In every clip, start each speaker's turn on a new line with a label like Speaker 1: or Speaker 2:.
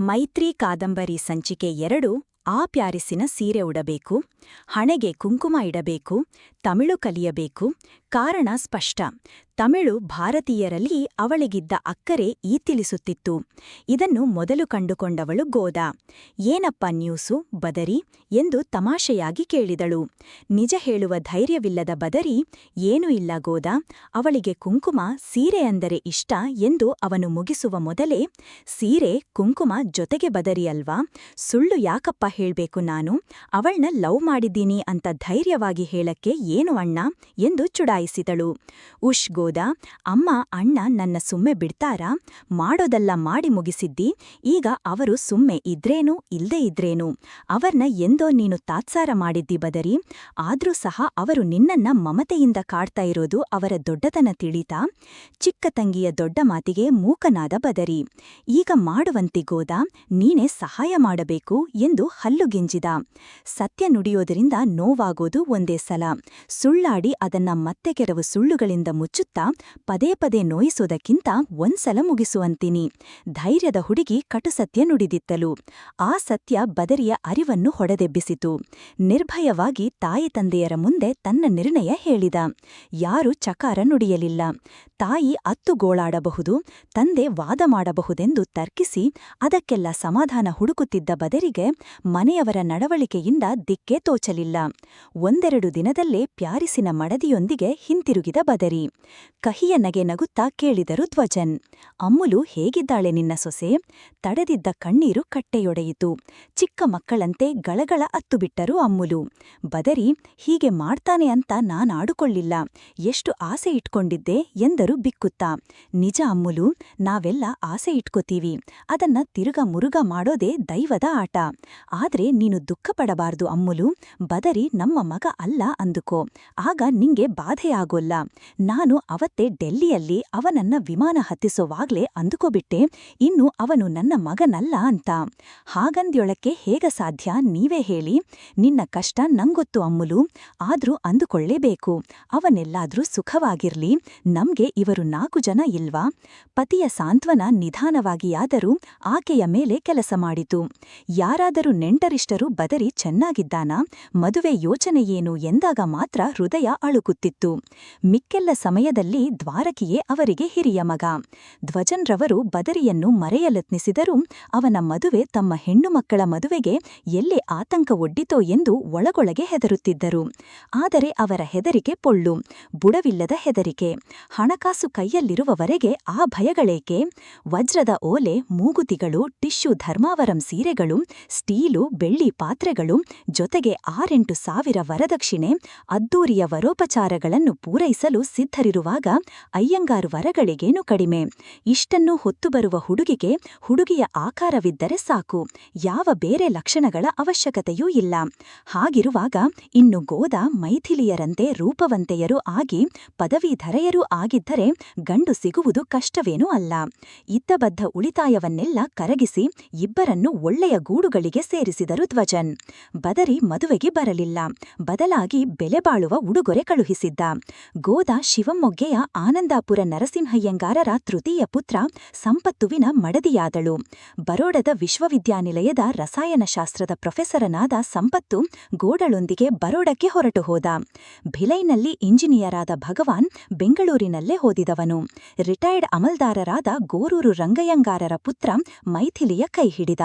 Speaker 1: ಮೈತ್ರಿ ಕಾದಂಬರಿ ಸಂಚಿಕೆ ಎರಡು, ಆ ಪ್ಯಾರಿಸಿನ ಸೀರೆ ಉಡಬೇಕು, ಹಣೆಗೆ ಕುಂಕುಮ ಇಡಬೇಕು, ತಮಿಳು ಕಲಿಯಬೇಕು, ಕಾರಣ ಸ್ಪಷ್ಟ. ತಮಿಳು ಭಾರತೀಯರಲ್ಲಿ ಅವಳಿಗಿದ್ದ ಅಕ್ಕರೆ ಈ ತಿಳಿಸುತ್ತಿತ್ತು. ಇದನ್ನು ಮೊದಲು ಕಂಡುಕೊಂಡವಳು ಗೋದಾ. ಏನಪ್ಪ ನ್ಯೂಸು, ಬದರಿ? ಎಂದು ತಮಾಷೆಯಾಗಿ ಕೇಳಿದಳು. ನಿಜ ಹೇಳುವ ಧೈರ್ಯವಿಲ್ಲದ ಬದರಿ, ಏನೂ ಇಲ್ಲ ಗೋದಾ. ಅವಳಿಗೆ ಕುಂಕುಮ, ಸೀರೆ ಅಂದರೆ ಇಷ್ಟ ಎಂದು ಅವನು ಮುಗಿಸುವ ಮೊದಲೇ, ಸೀರೆ, ಕುಂಕುಮ ಜೊತೆಗೆ ಬದರಿಯಲ್ವಾ ಸುಳ್ಳು ಯಾಕಪ್ಪ ಹೇಳ್ಬೇಕು ನಾನು? ಅವಳ್ನ ಲವ್ ಮಾಡಿದ್ದೀನಿ ಅಂತ ಧೈರ್ಯವಾಗಿ ಹೇಳಕ್ಕೆ ಏನು ಅಣ್ಣ? ಎಂದು ಚುಡಾಯಿಸಿದಳು. ಉಷ್ ಗೋದಾ ಅಮ್ಮ, ಅಣ್ಣ ನನ್ನ ಸುಮ್ಮೆ ಬಿಡ್ತಾರಾ? ಮಾಡೋದಲ್ಲ ಮಾಡಿ ಮುಗಿಸಿದ್ದಿ? ಈಗ ಅವರು ಸುಮ್ಮೆ ಇದ್ರೇನು, ಇಲ್ದೇ ಇದ್ರೇನು? ಅವರ್ನ ಎಂದೋ ನೀನು ತಾತ್ಸಾರ ಮಾಡಿದ್ದಿ ಬದರಿ. ಆದ್ರೂ ಸಹ ಅವರು ನಿನ್ನನ್ನ ಮಮತೆಯಿಂದ ಕಾಡ್ತಾ ಇರೋದು ಅವರ ದೊಡ್ಡತನ ತಿಳಿತಾ? ಚಿಕ್ಕ ತಂಗಿಯ ದೊಡ್ಡ ಮಾತಿಗೆ ಮೂಕನಾದ ಬದರಿ. ಈಗ ಮಾಡುವಂತಿಗೋದ ನೀನೇ ಸಹಾಯ ಮಾಡಬೇಕು ಎಂದು ಹಲ್ಲುಗಿಂಜಿದ ಸತ್ಯ ನುಡಿಯೋದರಿಂದ ನೋವಾಗೋದು ಒಂದೇ ಸಲ. ಸುಳ್ಳಾಡಿ ಅದನ್ನ ಮತ್ತೆ ಕೆಲವು ಸುಳ್ಳುಗಳಿಂದ ಮುಚ್ಚುತ್ತಾ ಪದೇ ಪದೇ ನೋಯಿಸುವುದಕ್ಕಿಂತ ಒಂದ್ಸಲ ಮುಗಿಸುವಂತೀನಿ. ಧೈರ್ಯದ ಹುಡುಗಿ ಕಟುಸತ್ಯ ನುಡಿದಿತ್ತಲು. ಆ ಸತ್ಯ ಬದರಿಯ ಅರಿವನ್ನು ಹೊಡೆದೆಬ್ಬಿಸಿತು. ನಿರ್ಭಯವಾಗಿ ತಾಯಿ ತಂದೆಯರ ಮುಂದೆ ತನ್ನ ನಿರ್ಣಯ ಹೇಳಿದ. ಯಾರು ಚಕಾರ ನುಡಿಯಲಿಲ್ಲ. ತಾಯಿ ಅತ್ತುಗೋಳಾಡಬಹುದು, ತಂದೆ ವಾದ ಮಾಡಬಹುದೆಂದು ತರ್ಕಿಸಿ, ಅದಕ್ಕೆಲ್ಲ ಸಮಾಧಾನ ಹುಡುಕುತ್ತಿದ್ದ ಬದರಿಗೆ ಮನೆಯವರ ನಡವಳಿಕೆಯಿಂದ ದಿಕ್ಕೇ ತೋಚಲಿಲ್ಲ. ಒಂದೆರಡು ದಿನದಲ್ಲೇ ಪ್ಯಾರಿಸಿನ ಮಡದಿಯೊಂದಿಗೆ ಹಿಂತಿರುಗಿದ ಬದರಿ. ಕಹಿಯ ನಗೆ ನಗುತ್ತಾ ಕೇಳಿದರು ಧ್ವಜನ್. ಅಮ್ಮುಲು ಹೇಗಿದ್ದಾಳೆ ನಿನ್ನ ಸೊಸೆ? ತಡೆದಿದ್ದ ಕಣ್ಣೀರು ಕಟ್ಟೆಯೊಡೆಯಿತು. ಚಿಕ್ಕ ಮಕ್ಕಳಂತೆ ಗಳಗಳ ಅತ್ತುಬಿಟ್ಟರು ಅಮ್ಮುಲು. ಬದರಿ, ಹೀಗೆ ಮಾಡ್ತಾನೆ ಅಂತ ನಾನಾಡುಕೊಳ್ಳಿಲ್ಲ ಎಷ್ಟು ಆಸೆ ಇಟ್ಕೊಂಡಿದ್ದೆ? ಎಂದರು ಬಿಕ್ಕುತ್ತಾ. ನಿಜ ಅಮ್ಮುಲು, ನಾವೆಲ್ಲ ಆಸೆ ಇಟ್ಕೋತೀವಿ. ಅದನ್ನ ತಿರುಗ ಮುರುಗ ಮಾಡೋದೇ ದೈವದ ಆಟ. ಆದ್ರೆ ನೀನು ದುಃಖಪಡಬಾರ್ದು ಅಮ್ಮುಲು. ಬದರಿ ನಮ್ಮ ಮಗ ಅಲ್ಲ ಅಂದುಕೋ. ಆಗ ನಿಂಗೆ ಬಾಧೆಯಾಗೋಲ್ಲ. ನಾನು ಅವತ್ತೇ ಡೆಲ್ಲಿಯಲ್ಲಿ ಅವನನ್ನ ವಿಮಾನ ಹತ್ತಿಸೋವಾಗ್ಲೇ ಅಂದುಕೊಬಿಟ್ಟೆ. ಇನ್ನು ಅವನು ನನ್ನ ಮಗನಲ್ಲ ಅಂತ. ಹಾಗಂದ್ಯೊಳಕ್ಕೆ ಹೇಗ ಸಾಧ್ಯ ನೀವೇ ಹೇಳಿ. ನಿನ್ನ ಕಷ್ಟ ನಂಗೊತ್ತು ಅಮ್ಮುಲು. ಆದ್ರೂ ಅಂದುಕೊಳ್ಳೇಬೇಕು. ಅವನೆಲ್ಲಾದ್ರೂ ಸುಖವಾಗಿರ್ಲಿ. ನಮ್ಗೆ ಇವರು ನಾಲ್ಕು ಜನ ಇಲ್ವಾ? ಪತಿಯ ಸಾಂತ್ವನ ನಿಧಾನವಾಗಿಯಾದರೂ ಆಕೆಯ ಮೇಲೆ ಕೆಲಸ ಮಾಡಿತು. ಯಾರಾದರೂ ನೆಂಟರಿಷ್ಟರು ಬದರಿ ಚೆನ್ನಾಗಿದ್ದಾನ? ಮದುವೆ ಯೋಚನೆಯೇನು ಎಂದಾಗ ಮಾತ್ರ ಹೃದಯ ಅಳುಕುತ್ತಿತ್ತು. ಮಿಕ್ಕೆಲ್ಲ ಸಮಯದಲ್ಲಿ ದ್ವಾರಕಿಯೇ ಅವರಿಗೆ ಹಿರಿಯ ಮಗ. ಧ್ವಜನ್ರವರು ಬದರಿಯನ್ನು ಮರೆಯಲತ್ನಿಸಿದರೂ ಅವನ ಮದುವೆ ತಮ್ಮ ಹೆಣ್ಣು ಮಕ್ಕಳ ಮದುವೆಗೆ ಎಲ್ಲೇ ಆತಂಕ ಒಡ್ಡಿತೋ ಎಂದು ಒಳಗೊಳಗೆ ಹೆದರುತ್ತಿದ್ದರು. ಆದರೆ ಅವರ ಹೆದರಿಕೆ ಪೊಳ್ಳು, ಬುಡವಿಲ್ಲದ ಹೆದರಿಕೆ. ಹಣಕಾಸು ಕೈಯಲ್ಲಿರುವವರೆಗೆ ಆ ಭಯಗಳೇಕೆ? ವಜ್ರದ ಓಲೆ, ಮೂಗುತಿಗಳು, ಟಿಶ್ಯೂ ಧರ್ಮಾವರಂ ಸೀರೆಗಳು, ಸ್ಟೀಲು, ಬೆಳ್ಳಿ ಪಾತ್ರೆಗಳು, ಜೊತೆಗೆ ಆರೆಂಟು ಸಾವಿರ ವರದಕ್ಷಿಣೆ, ಅದ್ದೂರಿಯ ವರೋಪಚಾರಗಳನ್ನು ಪೂರೈಸಲು ಸಿದ್ಧರಿರುವಾಗ ಅಯ್ಯಂಗಾರು ವರಗಳಿಗೇನು ಕಡಿಮೆ. ಇಷ್ಟನ್ನು ಹೊತ್ತು ಬರುವ ಹುಡುಗಿಗೆ ಹುಡುಗಿಯ ಆಕಾರವಿದ್ದರೆ ಸಾಕು. ಯಾವ ಬೇರೆ ಲಕ್ಷಣಗಳ ಅವಶ್ಯಕತೆಯೂ ಇಲ್ಲ. ಹಾಗಿರುವಾಗ ಇನ್ನು ಗೋದ ಮೈಥಿಲಿಯರಂತೆ ರೂಪವಂತೆಯರೂ ಆಗಿ ಪದವೀಧರೆಯರೂ ಆಗಿದ್ದರೆ ಗಂಡು ಸಿಗುವುದು ಕಷ್ಟವೇನೂ ಅಲ್ಲ. ಇದ್ದಬದ್ಧ ಉಳಿತಾಯವನ್ನೆಲ್ಲ ಕರಗಿಸಿ ಇಬ್ಬರನ್ನು ಒಳ್ಳೆಯ ಗೂಡುಗಳಿಗೆ ಸೇರಿಸಿದರು ಧ್ವಜನ್ ಬದರಿ ಮದುವೆಗೆ ಬರಲಿಲ್ಲ. ಬದಲಾಗಿ ಬೆಲೆಬಾಳುವ ಉಡುಗೊರೆ ಕಳುಹಿಸಿದ್ದ. ಗೋದ ಶಿವಮೊಗ್ಗೆಯ ಆನಂದಾಪುರ ನರಸಿಂಹಯ್ಯಂಗಾರರ ತೃತೀಯ ಪುತ್ರ ಸಂಪತ್ತುವಿನ ಮಡದಿಯಾದಳು. ಬರೋಡದ ವಿಶ್ವವಿದ್ಯಾನಿಲಯದ ರಸಾಯನಶಾಸ್ತ್ರದ ಪ್ರೊಫೆಸರನಾದ ಸಂಪತ್ತು ಗೋಡಳೊಂದಿಗೆ ಬರೋಡಕ್ಕೆ ಹೊರಟು ಹೋದ. ಭಿಲೈನಲ್ಲಿ ಇಂಜಿನಿಯರಾದ ಭಗವಾನ್ ಬೆಂಗಳೂರಿನಲ್ಲೇ ಓದಿದವನು. ರಿಟೈರ್ಡ್ ಅಮಲ್ದಾರರಾದ ಗೋರೂರು ರಂಗಯ್ಯಂಗಾರರ ಪುತ್ರ ಮೈಥಿಲಿಯ ಕೈ ಹಿಡಿದ.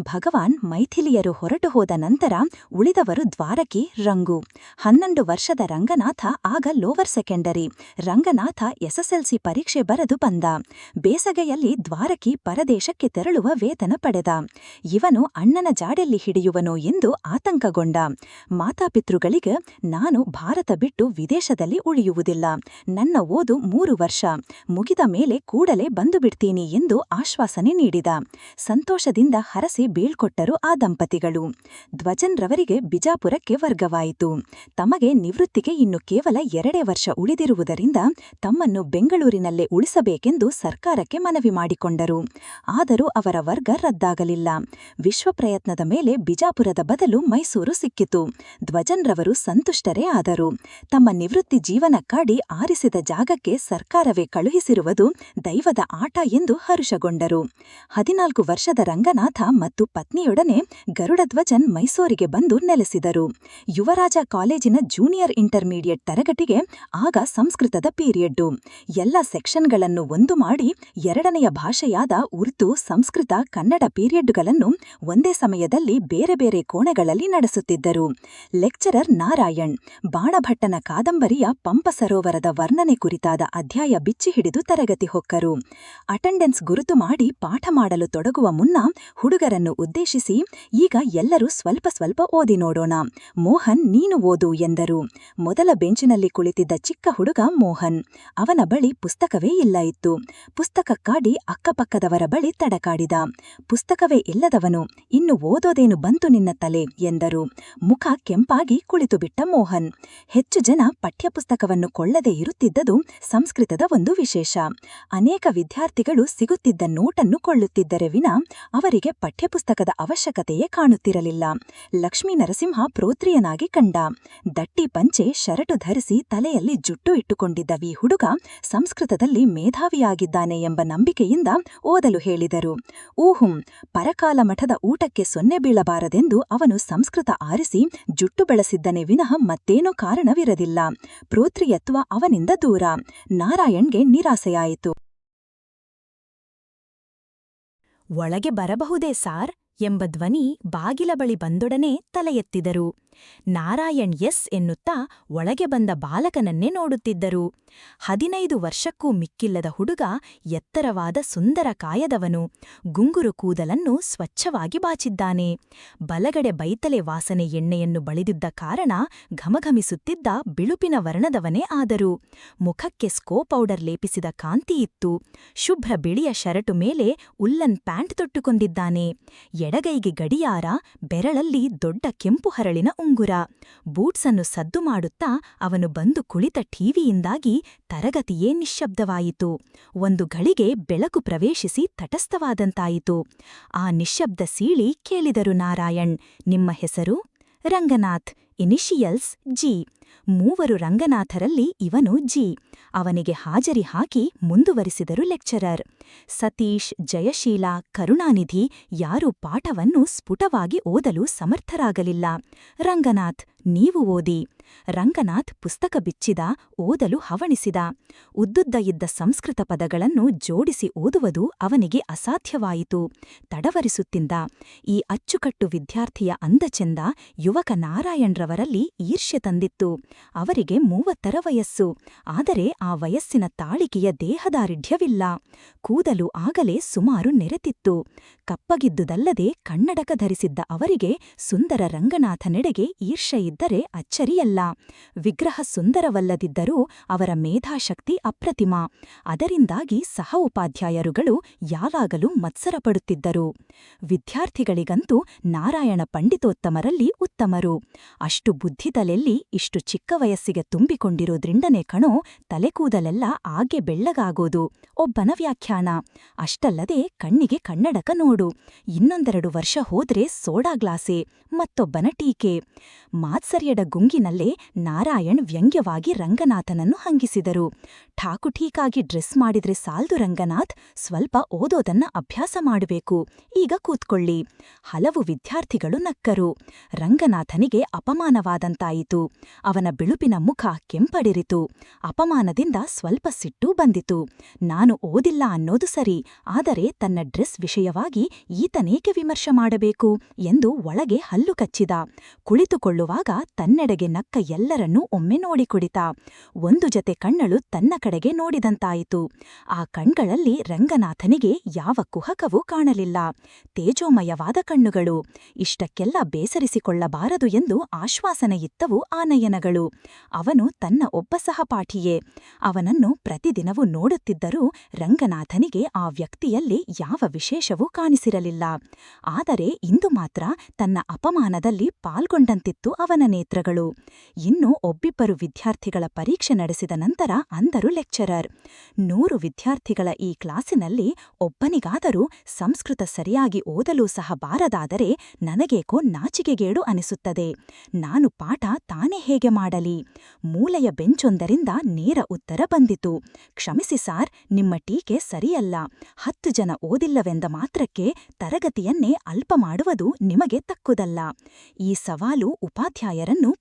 Speaker 1: ಭಗವಾನ್ ಮೈಥಿಲಿಯರು ಹೊರಟು ಹೋದ ನಂತರ ಉಳಿದವರು ದ್ವಾರಕಿ, ರಂಗು. ಹನ್ನೊಂದು ವರ್ಷದ ರಂಗನಾಥ, ಆಗ ಲೋವರ್ ಸೆಕೆಂಡರಿ. ರಂಗನಾಥ ಎಸ್ಎಸ್ಎಲ್ಸಿ ಪರೀಕ್ಷೆ ಬರೆದು ಬಂದ. ಬೇಸಗೆಯಲ್ಲಿ ದ್ವಾರಕಿ ಪರದೇಶಕ್ಕೆ ತೆರಳುವ ವೇತನ ಪಡೆದ. ಇವನು ಅಣ್ಣನ ಜಾಡೆಲ್ಲಿ ಹಿಡಿಯುವನೋ ಎಂದು ಆತಂಕಗೊಂಡ. ಮಾತಾಪಿತೃಗಳಿಗೆ, ನಾನು ಭಾರತ ಬಿಟ್ಟು ವಿದೇಶದಲ್ಲಿ ಉಳಿಯುವುದಿಲ್ಲ. ನನ್ನ ಓದು ಮೂರು ವರ್ಷ. ಮುಗಿದ ಮೇಲೆ ಕೂಡಲೇ ಬಂದು ಬಿಡ್ತೀನಿ ಎಂದು ಆಶ್ವಾಸನೆ ನೀಡಿದ. ಸಂತೋಷದಿಂದ ಹರಸಿ ಬೀಳ್ಕೊಟ್ಟರು ಆ ದಂಪತಿಗಳು. ಧ್ವಜನ್ರವರಿಗೆ ಬಿಜಾಪುರಕ್ಕೆ ವರ್ಗವಾಯಿತು. ತಮಗೆ ನಿವೃತ್ತಿಗೆ ಇನ್ನು ಕೇವಲ ಎರಡೇ ವರ್ಷ ಉಳಿದಿರುವುದರಿಂದ ತಮ್ಮನ್ನು ಬೆಂಗಳೂರಿನಲ್ಲೇ ಉಳಿಸಬೇಕೆಂದು ಸರ್ಕಾರಕ್ಕೆ ಮನವಿ ಮಾಡಿಕೊಂಡರು. ಆದರೂ ಅವರ ವರ್ಗ ರದ್ದಾಗಲಿಲ್ಲ. ವಿಶ್ವಪ್ರಯತ್ನದ ಮೇಲೆ ಬಿಜಾಪುರದ ಬದಲು ಮೈಸೂರು ಸಿಕ್ಕಿತು. ಧ್ವಜನ್ರವರು ಸಂತುಷ್ಟರೇ ಆದರು. ತಮ್ಮ ನಿವೃತ್ತಿ ಜೀವನಕ್ಕಾಡಿ ಆರಿಸಿದ ಜಾಗಕ್ಕೆ ಸರ್ಕಾರವೇ ಕಳುಹಿಸಿರುವುದು ದೈವದ ಆಟ ಎಂದು ಹರುಷಗೊಂಡರು. ಹದಿನಾಲ್ಕು ವರ್ಷದ ರಂಗನಾಥ ಮತ್ತು ಪತ್ನಿಯೊಡನೆ ಗರುಡಧ್ವಜನ್ ಮೈಸೂರಿಗೆ ಬಂದು ನೆಲೆಸಿದರು. ಯುವರಾಜ ಕಾಲೇಜಿನ ಜೂನಿಯರ್ ಇಂಟರ್ಮೀಡಿಯೇಟ್ ತರಗತಿಗೆ ಆಗ ಸಂಸ್ಕೃತದ ಪೀರಿಯಡ್ಡು. ಎಲ್ಲ ಸೆಕ್ಷನ್ಗಳನ್ನು ಒಂದು ಮಾಡಿ ಎರಡನೆಯ ಭಾಷೆಯಾದ ಉರ್ದು, ಸಂಸ್ಕೃತ, ಕನ್ನಡ ಪೀರಿಯಡ್ಗಳನ್ನು ಒಂದೇ ಸಮಯದಲ್ಲಿ ಬೇರೆ ಬೇರೆ ಕೋಣೆಗಳಲ್ಲಿ ನಡೆಸುತ್ತಿದ್ದರು. ಲೆಕ್ಚರರ್ ನಾರಾಯಣ್, ಬಾಣಭಟ್ಟನ ಕಾದಂಬರಿಯ ಪಂಪ ಸರೋವರದ ವರ್ಣನೆ ಕುರಿತಾದ ಅಧ್ಯಾಯ ಬಿಚ್ಚಿ ಹಿಡಿದು ತರಗತಿ ಹೊಕ್ಕರು. ಅಟೆಂಡೆನ್ಸ್ ಗುರುತು ಮಾಡಿ ಪಾಠ ಮಾಡಲು ತೊಡಗುವ ಮುನ್ನ ಹುಡುಗರನ್ನು ಉದ್ದೇಶಿಸಿ, ಈಗ ಎಲ್ಲರೂ ಸ್ವಲ್ಪ ಸ್ವಲ್ಪ ಓದಿ ನೋಡೋಣ. ಮೋಹನ್, ನೀನು ಓದು ಎಂದರು. ಮೊದಲ ಬೆಂಚಿನಲ್ಲಿ ಕುಳಿತಿದ್ದ ಚಿಕ್ಕ ಹುಡುಗ ಮೋಹನ್. ಅವನ ಬಳಿ ಪುಸ್ತಕವೇ ಇಲ್ಲ ಇತ್ತು. ಪುಸ್ತಕಕ್ಕಾಡಿ ಅಕ್ಕಪಕ್ಕದವರ ಬಳಿ ತಡಕಾಡಿದ. ಪುಸ್ತಕವೇ ಇಲ್ಲದವನು, ಇನ್ನು ಓದೋದೇನು ಬಂತು ನಿನ್ನ ತಲೆ? ಎಂದರು. ಮುಖ ಕೆಂಪಾಗಿ ಕುಳಿತುಬಿಟ್ಟ ಮೋಹನ್. ಹೆಚ್ಚು ಜನ ಪಠ್ಯಪುಸ್ತಕವನ್ನು ಕೊಳ್ಳದೇ ಇರುತ್ತಿದ್ದದು ಸಂಸ್ಕೃತದ ಒಂದು ವಿಶೇಷ. ಅನೇಕ ವಿದ್ಯಾರ್ಥಿಗಳು ಸಿಗುತ್ತಿದ್ದ ನೋಟನ್ನು ಕೊಳ್ಳುತ್ತಿದ್ದರೆ ವಿನ ಅವರಿಗೆ ಪಠ್ಯಪುಸ್ತಕದ ಅವಶ್ಯಕತೆಯೇ ಕಾಣುತ್ತಿರಲಿಲ್ಲ. ಲಕ್ಷ್ಮೀ ನರಸಿಂಹ ಪ್ರೋತ್ರಿಯನಾಗಿ ಕಂಡ. ದಟ್ಟಿ ಪಂಚೆ ಶರಟು ಧರಿಸಿ ತಲೆಯಲ್ಲಿ ಜುಟ್ಟು ಇಟ್ಟುಕೊಂಡಿದ್ದ ವಿ ಹುಡುಗ ಸಂಸ್ಕೃತದಲ್ಲಿ ಮೇಧಾವಿಯಾಗಿದ್ದಾನೆ ಎಂಬ ನಂಬಿಕೆಯಿಂದ ಓದಲು ಹೇಳಿದರು. ಊಹುಂ, ಪರಕಾಲ ಮಠದ ಊಟಕ್ಕೆ ಸೊನ್ನೆ ಬೀಳಬಾರದೆಂದು ಅವನು ಸಂಸ್ಕೃತ ಆರಿಸಿ ಜುಟ್ಟು ಬೆಳೆಸಿದ್ದನೆ ವಿನಃ ಮತ್ತೇನೋ ಕಾರಣವಿರದಿಲ್ಲ. ಪ್ರೋತ್ರಿಯತ್ವ ಅವನಿಂದ ದೂರ. ನಾರಾಯಣ್ಗೆ ನಿರಾಸೆಯಾಯಿತು.
Speaker 2: ಒಳಗೆ ಬರಬಹುದೇ ಸಾರ್? ಎಂಬ ಧ್ವನಿ ಬಾಗಿಲ ಬಳಿ ಬಂದೊಡನೆ ತಲೆ ಎತ್ತಿದರು ನಾರಾಯಣ್ ಎಸ್ ಎನ್ನುತ್ತಾ ಒಳಗೆ ಬಂದ ಬಾಲಕನನ್ನೇ ನೋಡುತ್ತಿದ್ದರು. ಹದಿನೈದು ವರ್ಷಕ್ಕೂ ಮಿಕ್ಕಿಲ್ಲದ ಹುಡುಗ ಎತ್ತರವಾದ ಸುಂದರ ಕಾಯದವನು. ಗುಂಗುರು ಕೂದಲನ್ನು ಸ್ವಚ್ಛವಾಗಿ ಬಾಚಿದ್ದಾನೆ. ಬಲಗಡೆ ಬೈತಲೆ ವಾಸನೆ ಎಣ್ಣೆಯನ್ನು ಬಳಿದಿದ್ದ ಕಾರಣ ಘಮಘಮಿಸುತ್ತಿದ್ದ ಬಿಳುಪಿನ ವರ್ಣದವನೇ ಆದರು. ಮುಖಕ್ಕೆ ಸ್ಕೋ ಪೌಡರ್ ಲೇಪಿಸಿದ ಕಾಂತಿಯಿತ್ತು ಶುಭ್ರ ಬಿಳಿಯ ಶರಟು ಮೇಲೆ ಉಲ್ಲನ್ ಪ್ಯಾಂಟ್ ತೊಟ್ಟುಕೊಂಡಿದ್ದಾನೆ. ಎಡಗೈಗೆ ಗಡಿಯಾರ ಬೆರಳಲ್ಲಿ ದೊಡ್ಡ ಕೆಂಪು ಹರಳಿನ ಉಂಗುರ. ಬೂಟ್ಸನ್ನು ಸದ್ದು ಮಾಡುತ್ತಾ ಅವನು ಬಂದು ಕುಳಿತ ಠೀವಿಯಿಂದಾಗಿ ತರಗತಿಯೇ ನಿಶ್ಶಬ್ದವಾಯಿತು. ಒಂದು ಗಳಿಗೆ ಬೆಳಕು ಪ್ರವೇಶಿಸಿ ತಟಸ್ಥವಾದಂತಾಯಿತು. ಆ ನಿಶ್ಶಬ್ದ ಸೀಳಿ ಕೇಳಿದರು ನಾರಾಯಣ್, ನಿಮ್ಮ ಹೆಸರು ರಂಗನಾಥ್. Initials G. ಮೂವರು ರಂಗನಾಥರಲ್ಲಿ ಇವನು ಜಿ. ಅವನಿಗೆ ಹಾಜರಿ ಹಾಕಿ ಮುಂದುವರಿಸಿದರು ಲೆಕ್ಚರರ್. ಸತೀಶ್, ಜಯಶೀಲ, ಕರುಣಾನಿಧಿ ಯಾರೂ ಪಾಠವನ್ನು ಸ್ಫುಟವಾಗಿ ಓದಲು ಸಮರ್ಥರಾಗಲಿಲ್ಲ. ರಂಗನಾಥ್, ನೀವು ಓದಿ. ರಂಗನಾಥ್ ಪುಸ್ತಕ ಬಿಚ್ಚಿದ, ಓದಲು ಹವಣಿಸಿದ. ಉದ್ದುದ್ದ ಇದ್ದ ಸಂಸ್ಕೃತ ಪದಗಳನ್ನು ಜೋಡಿಸಿ ಓದುವುದು ಅವನಿಗೆ ಅಸಾಧ್ಯವಾಯಿತು. ತಡವರಿಸುತ್ತಿದ್ದ. ಈ ಅಚ್ಚುಕಟ್ಟು ವಿದ್ಯಾರ್ಥಿಯ ಅಂದಚೆಂದ ಯುವಕ ನಾರಾಯಣ್ರವರಲ್ಲಿ ಈರ್ಷ್ಯ ತಂದಿತ್ತು. ಅವರಿಗೆ ಮೂವತ್ತರ ವಯಸ್ಸು. ಆದರೆ ಆ ವಯಸ್ಸಿನ ತಾಳಿಕೆಯ ದೇಹದಾರಿಢ್ಯವಿಲ್ಲ. ಕೂದಲು ಆಗಲೇ ಸುಮಾರು ನೆರೆತಿತ್ತು. ಕಪ್ಪಗಿದ್ದುದಲ್ಲದೆ ಕನ್ನಡಕ ಧರಿಸಿದ್ದ ಅವರಿಗೆ ಸುಂದರ ರಂಗನಾಥನೆಡೆಗೆ ಈರ್ಷೆಯಿದ್ದರೆ ಅಚ್ಚರಿಯಲ್ಲ. ವಿಗ್ರಹ ಸುಂದರವಲ್ಲದಿದ್ದರೂ ಅವರ ಮೇಧಾಶಕ್ತಿ ಅಪ್ರತಿಮ. ಅದರಿಂದಾಗಿ ಸಹ ಉಪಾಧ್ಯಾಯರುಗಳು ಯಾವಾಗಲೂ ಮತ್ಸರಪಡುತ್ತಿದ್ದರು. ವಿದ್ಯಾರ್ಥಿಗಳಿಗಂತೂ ನಾರಾಯಣ ಪಂಡಿತೋತ್ತಮರಲ್ಲಿ ಉತ್ತಮರು. ಅಷ್ಟು ಬುದ್ಧಿತಲೆಲ್ಲಿ ಇಷ್ಟು ಚಿಕ್ಕ ವಯಸ್ಸಿಗೆ ತುಂಬಿಕೊಂಡಿರೋದ್ರಿಂದನೇ ಕಣೋ, ತಲೆಕೂದಲೆಲ್ಲ ಆಗೆ ಬೆಳ್ಳಗಾಗೋದು. ಒಬ್ಬನ ವ್ಯಾಖ್ಯಾನ. ಅಷ್ಟಲ್ಲದೆ ಕಣ್ಣಿಗೆ ಕನ್ನಡಕ ನೋಡು. ಇನ್ನೊಂದೆರಡು ವರ್ಷ ಹೋದ್ರೆ ಸೋಡಾ ಗ್ಲಾಸೆ. ಮತ್ತೊಬ್ಬನ ಟೀಕೆ. ಮಾತ್ಸರ್ಯದ ಗುಂಗಿನಲ್ಲೇ ನಾರಾಯಣ್ ವ್ಯಂಗ್ಯವಾಗಿ ರಂಗನಾಥನನ್ನು ಹಂಗಿಸಿದರು. ಠಾಕುಠೀಕಾಗಿ ಡ್ರೆಸ್ ಮಾಡಿದ್ರೆ ಸಾಲ್ದು ರಂಗನಾಥ್, ಸ್ವಲ್ಪ ಓದೋದನ್ನ ಅಭ್ಯಾಸ ಮಾಡಬೇಕು. ಈಗ ಕೂತ್ಕೊಳ್ಳಿ. ಹಲವು ವಿದ್ಯಾರ್ಥಿಗಳು ನಕ್ಕರು. ರಂಗನಾಥನಿಗೆ ಅಪಮಾನವಾದಂತಾಯಿತು. ಅವನ ಬಿಳುಪಿನ ಮುಖ ಕೆಂಪಡಿರಿತು. ಅಪಮಾನದಿಂದ ಸ್ವಲ್ಪ ಸಿಟ್ಟೂ ಬಂದಿತು. ನಾನು ಓದಿಲ್ಲ ಅನ್ನೋದು ಸರಿ, ಆದರೆ ತನ್ನ ಡ್ರೆಸ್ ವಿಷಯವಾಗಿ ಈತನೇಕೆ ವಿಮರ್ಶೆ ಮಾಡಬೇಕು ಎಂದು ಒಳಗೆ ಹಲ್ಲು ಕಚ್ಚಿದ. ಕುಳಿತುಕೊಳ್ಳುವಾಗ ತನ್ನೆಡೆಗೆ ನಕ್ಕ ಎಲ್ಲರನ್ನೂ ಒಮ್ಮೆ ನೋಡಿ ಕುಡಿತ. ಒಂದು ಜತೆ ಕಣ್ಣಳು ತನ್ನ ಕಡೆಗೆ ನೋಡಿದಂತಾಯಿತು. ಆ ಕಣ್ಗಳಲ್ಲಿ ರಂಗನಾಥನಿಗೆ ಯಾವ ಕುಹಕವೂ ಕಾಣಲಿಲ್ಲ. ತೇಜೋಮಯವಾದ ಕಣ್ಣುಗಳು. ಇಷ್ಟಕ್ಕೆಲ್ಲ ಬೇಸರಿಸಿಕೊಳ್ಳಬಾರದು ಎಂದು ಆಶ್ವಾಸನೆಯಿತ್ತವು ಆ ನಯನಗಳು ಅವನು ತನ್ನ ಒಬ್ಬ ಸಹಪಾಠಿಯೇ. ಅವನನ್ನು ಪ್ರತಿದಿನವೂ ನೋಡುತ್ತಿದ್ದರೂ ರಂಗನಾಥನಿಗೆ ಆ ವ್ಯಕ್ತಿಯಲ್ಲಿ ಯಾವ ವಿಶೇಷವೂ ಕಾಣಿಸಿರಲಿಲ್ಲ. ಆದರೆ ಇಂದು ಮಾತ್ರ ತನ್ನ ಅಪಮಾನದಲ್ಲಿ ಪಾಲ್ಗೊಂಡಂತಿತ್ತು ಅವನ ನೇತ್ರಗಳು. ಇನ್ನು ಒಬ್ಬಿಬ್ಬರು ವಿದ್ಯಾರ್ಥಿಗಳ ಪರೀಕ್ಷೆ ನಡೆಸಿದ ನಂತರ ಅಂದರು ಲೆಕ್ಚರರ್. ನೂರು ವಿದ್ಯಾರ್ಥಿಗಳ ಈ ಕ್ಲಾಸಿನಲ್ಲಿ ಒಬ್ಬನಿಗಾದರೂ ಸಂಸ್ಕೃತ ಸರಿಯಾಗಿ ಓದಲು ಸಹ ಬಾರದಾದರೆ ನನಗೇಕೋ ನಾಚಿಕೆಗೇಡು ಅನಿಸುತ್ತದೆ. ನಾನು ಪಾಠ ತಾನೇ ಹೇಗೆ ಮಾಡಲಿ? ಮೂಲೆಯ ಬೆಂಚೊಂದರಿಂದ ನೇರ ಉತ್ತರ ಬಂದಿತು. ಕ್ಷಮಿಸಿ ಸಾರ್, ನಿಮ್ಮ ಟೀಕೆ ಸರಿಯಲ್ಲ. ಹತ್ತು ಜನ ಓದಿಲ್ಲವೆಂದ ಮಾತ್ರಕ್ಕೆ ತರಗತಿಯನ್ನೇ ಅಲ್ಪ ಮಾಡುವುದು ನಿಮಗೆ ತಕ್ಕುದಲ್ಲ. ಈ ಸವಾಲು ಉಪಾಧ್ಯಾಯರನ್ನು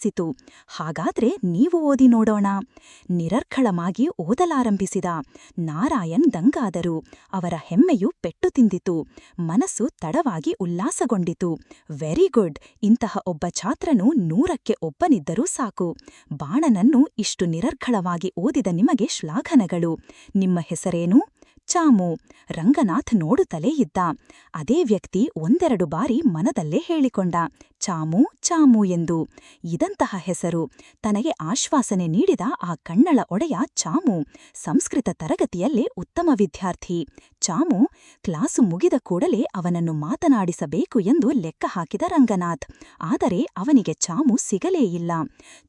Speaker 2: ಪ್ರಚೋದಿಸಿತು ಹಾಗಾದ್ರೆ ನೀವು ಓದಿ ನೋಡೋಣ. ನಿರರ್ಖಳಮಾಗಿ ಓದಲಾರಂಭಿಸಿದ ನಾರಾಯಣ್ ದಂಗಾದರು ಅವರ ಹೆಮ್ಮೆಯು ಪೆಟ್ಟು ತಿಂದಿತು. ಮನಸ್ಸು ತಡವಾಗಿ ಉಲ್ಲಾಸಗೊಂಡಿತು. Very good. ಇಂತಹ ಒಬ್ಬ ಛಾತ್ರನು ನೂರಕ್ಕೆ ಒಬ್ಬನಿದ್ದರೂ ಸಾಕು. ಬಾಣನನ್ನು ಇಷ್ಟು ನಿರರ್ಗಳವಾಗಿ ಓದಿದ ನಿಮಗೆ ಶ್ಲಾಘನಗಳು. ನಿಮ್ಮ ಹೆಸರೇನು? ಚಾಮು. ರಂಗನಾಥ್ ನೋಡುತ್ತಲೇ ಇದ್ದ. ಅದೇ ವ್ಯಕ್ತಿ ಒಂದೆರಡು ಬಾರಿ ಮನದಲ್ಲೇ ಹೇಳಿಕೊಂಡ. ಚಾಮು ಚಾಮು ಎಂದು ಇದಂತಹ ಹೆಸರು. ತನಗೆ ಆಶ್ವಾಸನೆ ನೀಡಿದ ಆ ಕಣ್ಣಳ ಒಡೆಯ ಚಾಮು ಸಂಸ್ಕೃತ ತರಗತಿಯಲ್ಲೇ ಉತ್ತಮ ವಿದ್ಯಾರ್ಥಿ. ಚಾಮು ಕ್ಲಾಸು ಮುಗಿದ ಕೂಡಲೇ ಅವನನ್ನು ಮಾತನಾಡಿಸಬೇಕು ಎಂದು ಲೆಕ್ಕ ಹಾಕಿದ ರಂಗನಾಥ್. ಆದರೆ ಅವನಿಗೆ ಚಾಮು ಸಿಗಲೇ ಇಲ್ಲ.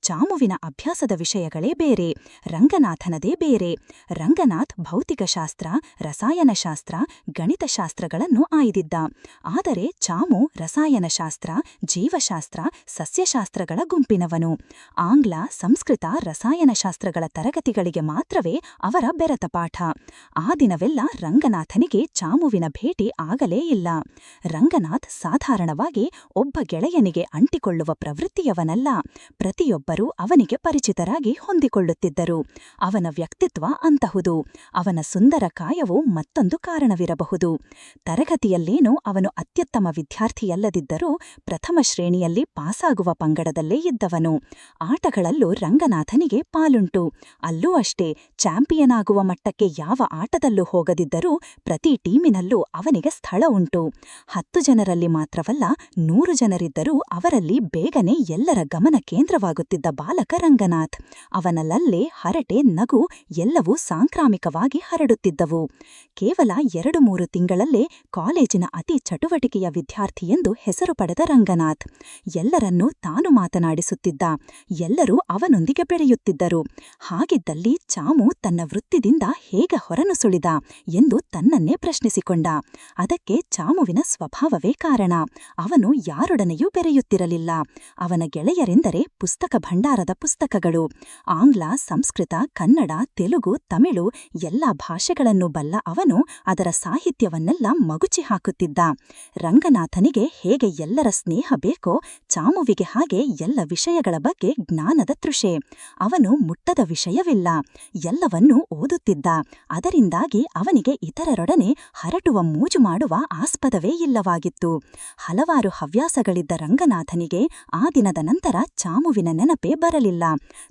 Speaker 2: ಚಾಮುವಿನ ಅಭ್ಯಾಸದ ವಿಷಯಗಳೇ ಬೇರೆ, ರಂಗನಾಥನದೇ ಬೇರೆ. ರಂಗನಾಥ್ ಭೌತಿಕಶಾಸ್ತ್ರ ರಸಾಯನಶಾಸ್ತ್ರ ಗಣಿತಶಾಸ್ತ್ರಗಳನ್ನು ಆಯ್ದಿದ್ದ. ಆದರೆ ಚಾಮು ರಸಾಯನಶಾಸ್ತ್ರ ಜೀವಶಾಸ್ತ್ರ, ಸಸ್ಯಶಾಸ್ತ್ರಗಳ ಗುಂಪಿನವನು. ಆಂಗ್ಲ, ಸಂಸ್ಕೃತ ರಸಾಯನಶಾಸ್ತ್ರಗಳ ತರಗತಿಗಳಿಗೆ ಮಾತ್ರವೇ ಅವರ ಬೆರತ ಪಾಠ. ಆ ದಿನವೆಲ್ಲ ರಂಗನಾಥನಿಗೆ ಚಾಮುವಿನ ಭೇಟಿ ಆಗಲೇ ಇಲ್ಲ. ರಂಗನಾಥ್ ಸಾಧಾರಣವಾಗಿ ಒಬ್ಬ ಗೆಳೆಯನಿಗೆ ಅಂಟಿಕೊಳ್ಳುವ ಪ್ರವೃತ್ತಿಯವನಲ್ಲ. ಪ್ರತಿಯೊಬ್ಬರೂ ಅವನಿಗೆ ಪರಿಚಿತರಾಗಿ ಹೊಂದಿಕೊಳ್ಳುತ್ತಿದ್ದರು. ಅವನ ವ್ಯಕ್ತಿತ್ವ ಅಂತಹುದು. ಅವನ ಸುಂದರ ಕಾಯವು ಮತ್ತೊಂದು ಕಾರಣವಿರಬಹುದು. ತರಗತಿಯಲ್ಲೇನೂ ಅವನು ಅತ್ಯುತ್ತಮ ವಿದ್ಯಾರ್ಥಿಯಲ್ಲದಿದ್ದರೂ ಪ್ರಥಮ ಶ್ರೇಣಿಯಲ್ಲಿ ಪಾಸಾಗುವ ಪಂಗಡದಲ್ಲೇ ಇದ್ದವನು. ಆಟಗಳಲ್ಲೂ ರಂಗನಾಥನಿಗೆ ಪಾಲುಂಟು. ಅಲ್ಲೂ ಅಷ್ಟೇ ಚಾಂಪಿಯನ್ ಆಗುವ ಮಟ್ಟಕ್ಕೆ ಯಾವ ಆಟದಲ್ಲೂ ಹೋಗದಿದ್ದರೂ ಪ್ರತಿ ಟೀಮಿನಲ್ಲೂ ಅವನಿಗೆ ಸ್ಥಳ ಉಂಟು. ಹತ್ತು ಜನರಲ್ಲಿ ಮಾತ್ರವಲ್ಲ, ನೂರು ಜನರಿದ್ದರೂ ಅವರಲ್ಲಿ ಬೇಗನೆ ಎಲ್ಲರ ಗಮನ ಕೇಂದ್ರವಾಗುತ್ತಿದ್ದ ಬಾಲಕ ರಂಗನಾಥ್. ಅವನಲ್ಲೇ ಹರಟೆ, ನಗು ಎಲ್ಲವೂ ಸಾಂಕ್ರಾಮಿಕವಾಗಿ ಹರಡುತ್ತಿದ್ದವು. ಕೇವಲ ಎರಡು ಮೂರು ತಿಂಗಳಲ್ಲೇ ಕಾಲೇಜಿನ ಅತಿ ಚಟುವಟಿಕೆಯ ವಿದ್ಯಾರ್ಥಿಯೆಂದು ಹೆಸರು ಪಡೆದ ರಂಗನಾಥ್ ಎಲ್ಲರನ್ನೂ ತಾನು ಮಾತನಾಡಿಸುತ್ತಿದ್ದ. ಎಲ್ಲರೂ ಅವನೊಂದಿಗೆ ಬೆಳೆಯುತ್ತಿದ್ದರು ಹಾಗಿದ್ದಲ್ಲಿ ಚಾಮು ತನ್ನ ವೃತ್ತಿದಿಂದ ಹೇಗೆ ಹೊರನುಸುಳಿದ ಎಂದು ತನ್ನನ್ನೇ ಪ್ರಶ್ನಿಸಿಕೊಂಡ. ಅದಕ್ಕೆ ಚಾಮುವಿನ ಸ್ವಭಾವವೇ ಕಾರಣ. ಅವನು ಯಾರೊಡನೆಯೂ ಬೆರೆಯುತ್ತಿರಲಿಲ್ಲ. ಅವನ ಗೆಳೆಯರೆಂದರೆ ಪುಸ್ತಕ ಭಂಡಾರದ ಪುಸ್ತಕಗಳು. ಆಂಗ್ಲ, ಸಂಸ್ಕೃತ, ಕನ್ನಡ, ತೆಲುಗು, ತಮಿಳು ಎಲ್ಲ ಭಾಷೆಗಳನ್ನು ಬಲ್ಲ ಅವನು ಅದರ ಸಾಹಿತ್ಯವನ್ನೆಲ್ಲ ಮಗುಚಿ ಹಾಕುತ್ತಿದ್ದ ರಂಗನಾಥನಿಗೆ ಹೇಗೆ ಎಲ್ಲರ ಸ್ನೇಹ ಬೇಕೋ ಚಾಮುವಿಗೆ ಹಾಗೆ ಎಲ್ಲ ವಿಷಯಗಳ ಬಗ್ಗೆ ಜ್ಞಾನದ ತೃಷೆ. ಅವನು ಮುಟ್ಟದ ವಿಷಯವಿಲ್ಲ. ಎಲ್ಲವನ್ನೂ ಓದುತ್ತಿದ್ದ. ಅದರಿಂದಾಗಿ ಅವನಿಗೆ ಇತರರೊಡನೆ ಹರಟುವ ಮೂಜು ಮಾಡುವ ಆಸ್ಪದವೇ ಇಲ್ಲವಾಗಿತ್ತು. ಹಲವಾರು ಹವ್ಯಾಸಗಳಿದ್ದ ರಂಗನಾಥನಿಗೆ ಆ ದಿನದ ನಂತರ ಚಾಮುವಿನ ನೆನಪೇ ಬರಲಿಲ್ಲ.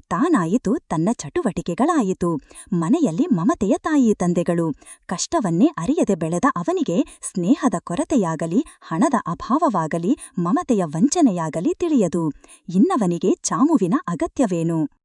Speaker 2: ತಾನಾಯಿತು ತನ್ನ ಚಟುವಟಿಕೆಗಳಾಯಿತು. ಮನೆಯಲ್ಲಿ ಮಮತೆಯ ತಾಯಿ ತಂದೆಗಳು. ಕಷ್ಟವನ್ನೇ ಅರಿಯದೆ ಬೆಳೆದ ಅವನಿಗೆ ಸ್ನೇಹದ ಕೊರತೆಯಾಗಲಿ, ಹಣದ ಅಭಾವವಾಗಲಿ, ಮಮತೆಯ ವಂಚನೆಯಾಗಲಿ ತಿಳಿಯದು. ಇನ್ನವನಿಗೆ ಚಾಮುವಿನ ಅಗತ್ಯವೇನು?